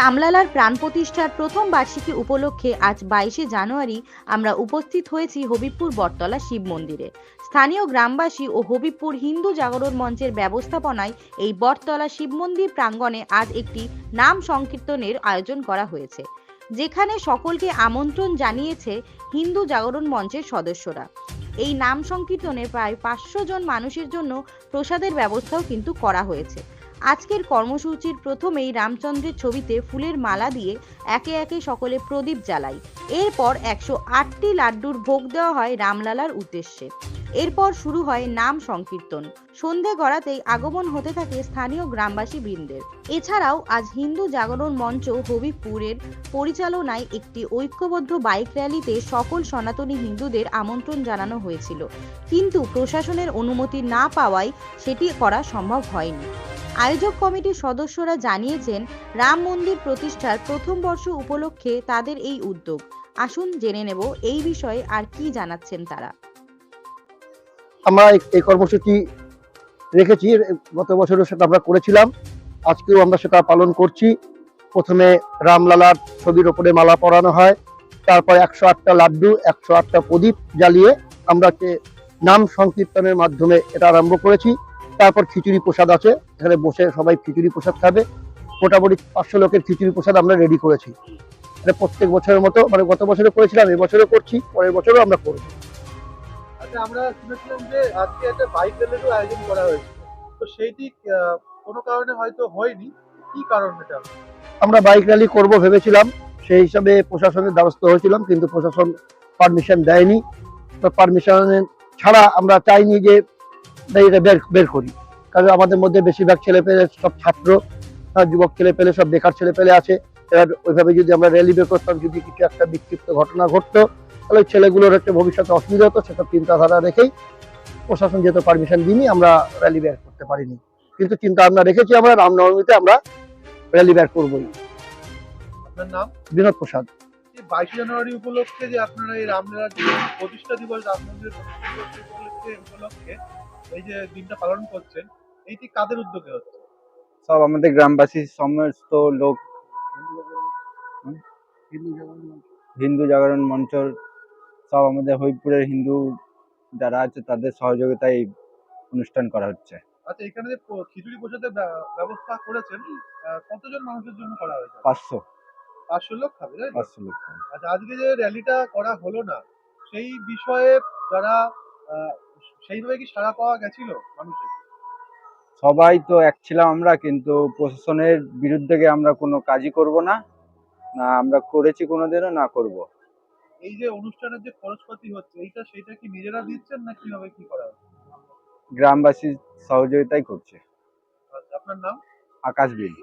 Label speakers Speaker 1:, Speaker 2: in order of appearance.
Speaker 1: রামলালার প্রাণ প্রতিষ্ঠার প্রথম বার্ষিকী উপলক্ষে আজ বাইশে জানুয়ারি আমরা উপস্থিত হয়েছি হবিবপুর বটতলা শিব মন্দিরে। স্থানীয় গ্রামবাসী ও হবিবপুর হিন্দু জাগরণ মঞ্চের ব্যবস্থাপনায় এই বটতলা শিব মন্দির প্রাঙ্গণে আজ একটি নাম সংকীর্তনের আয়োজন করা হয়েছে, যেখানে সকলকে আমন্ত্রণ জানিয়েছে হিন্দু জাগরণ মঞ্চের সদস্যরা। এই নাম সংকীর্তনে প্রায় পাঁচশো জন মানুষের জন্য প্রসাদের ব্যবস্থাও কিন্তু করা হয়েছে। আজকের কর্মসূচির প্রথমেই রামচন্দ্রের ছবিতে ফুলের মালা দিয়ে একে একে সকলে প্রদীপ জ্বালায়। এরপর একশো আটটি লাড্ডুর ভোগ দেওয়া হয় রামলালার উদ্দেশ্যে। এরপর শুরু হয় নাম সংকীর্তন। সন্ধে গড়াতেই আগমন হতে থাকে স্থানীয় গ্রামবাসী বৃন্দের। এছাড়াও আজ হিন্দু জাগরণ মঞ্চ হবিবপুরের পরিচালনায় একটি ঐক্যবদ্ধ বাইক র্যালিতে সকল সনাতনী হিন্দুদের আমন্ত্রণ জানানো হয়েছিল। কিন্তু প্রশাসনের অনুমতি না পাওয়ায় সেটি করা সম্ভব হয়নি। আয়োজক কমিটির সদস্যরা জানিয়েছেন, রাম মন্দির প্রতিষ্ঠার প্রথম বর্ষ উপলক্ষে তাদের এই উদ্যোগ। আসুন জেনে নেব এই বিষয়ে আর কি জানাচ্ছেন তারা।
Speaker 2: আমরা এই- কর্মসূচি রেখেছি গত বছরও সেটা আমরা করেছিলাম। আজকেও আমরা সেটা পালন করছি। প্রথমে রামলালার ছবির ওপরে মালা পরানো হয়, তারপর একশো আটটা লাড্ডু, একশো আটটা প্রদীপ জ্বালিয়ে আমরা নাম সংকীর্তনের মাধ্যমে এটা আরম্ভ করেছি। তারপর খিচুড়ি প্রসাদ আছে। এখানে বসে সবাই খিচুড়ি প্রসাদ খাবে। মোটামুটি পাঁচশো লোকের খিচুড়ি প্রসাদ আমরা রেডি করেছি। এটা প্রত্যেক বছরের মতো মানে গত বছরে করেছিলাম এবছরও করছি পরের বছরও আমরা করব।
Speaker 3: আচ্ছা আমরা শুনেছিলাম যে আজকে একটা বাইক র্যালিরও আয়োজন করা হয়েছে। তো সেইটি কোনো কারণে হয়তো হয়নি। কি কারণ এটা?
Speaker 2: আমরা বাইক র্যালি করব ভেবেছিলাম। সেই হিসাবে প্রশাসনের দ্বারস্থ হয়েছিলাম কিন্তু প্রশাসন পারমিশন দেয়নি। তো পারমিশন ছাড়া আমরা চাইনি যে এটা বের বের করি। কারণ আমাদের মধ্যে বেশিরভাগ ছেলে পেলে সব ছাত্র যুবক ছেলে পেলে সব বেকার ছেলে পেলে আছে। এবার ওইভাবে যদি আমরা র্যালি বের করতাম যদি কিছু একটা বিক্ষিপ্ত ঘটনা ঘটতো তাহলে ওই ছেলেগুলোর একটা ভবিষ্যতে অসুবিধা হতো সেটা চিন্তাধারা রেখেই প্রশাসন যেহেতু পারমিশন দিইনি আমরা র্যালি বের করতে পারিনি। কিন্তু চিন্তা ভাবনা রেখেছি আমরা রামনবমীতে আমরা র্যালি বের করবোই।
Speaker 3: আপনার নাম?
Speaker 2: বিনোদ প্রসাদ।
Speaker 3: এই বাইশে জানুয়ারি উপলক্ষে যে আপনারা এই রামলীলার যে প্রতিষ্ঠা দিবস রাম মন্দিরের উপলক্ষে উপলক্ষে এই যে দিনটা পালন করছেন এইটি কাদের উদ্যোগে হচ্ছে?
Speaker 4: সব আমাদের গ্রামবাসী সমস্ত লোক হিন্দু জাগরণ মঞ্চ সব আমাদের হরিপুরের হিন্দু যারা আছে তাদের সহযোগিতায় এই অনুষ্ঠান করা হচ্ছে।
Speaker 3: আচ্ছা এখানে যে খিচুড়ি প্রসাদের ব্য- ব্যবস্থা করেছেন কতজন মানুষের জন্য করা হয়েছে?
Speaker 4: পাঁচশো।
Speaker 3: পাঁচশো লোক খাবে তাই
Speaker 4: পাঁচশো লোক
Speaker 3: আচ্ছা আজকে যে র্যালিটা করা হলো না সেই বিষয়ে যারা সেইভাবে কি সাড়া পাওয়া গেছিল মানুষের?
Speaker 4: সবাই তো এক ছিলাম আমরা কিন্তু প্রশাসনের বিরুদ্ধে গিয়ে আমরা কোনো কাজই করব না। না আমরা করেছি কোনোদিনও না করব।
Speaker 3: এই যে অনুষ্ঠানের যে খরচপাতি হচ্ছে এইটা সেটা কি নিজেরা দিচ্ছেন না কীভাবে কি করা
Speaker 4: গ্রামবাসী সহযোগিতাই করছে।
Speaker 3: আচ্ছা, আপনার নাম?
Speaker 4: আকাশ বিল।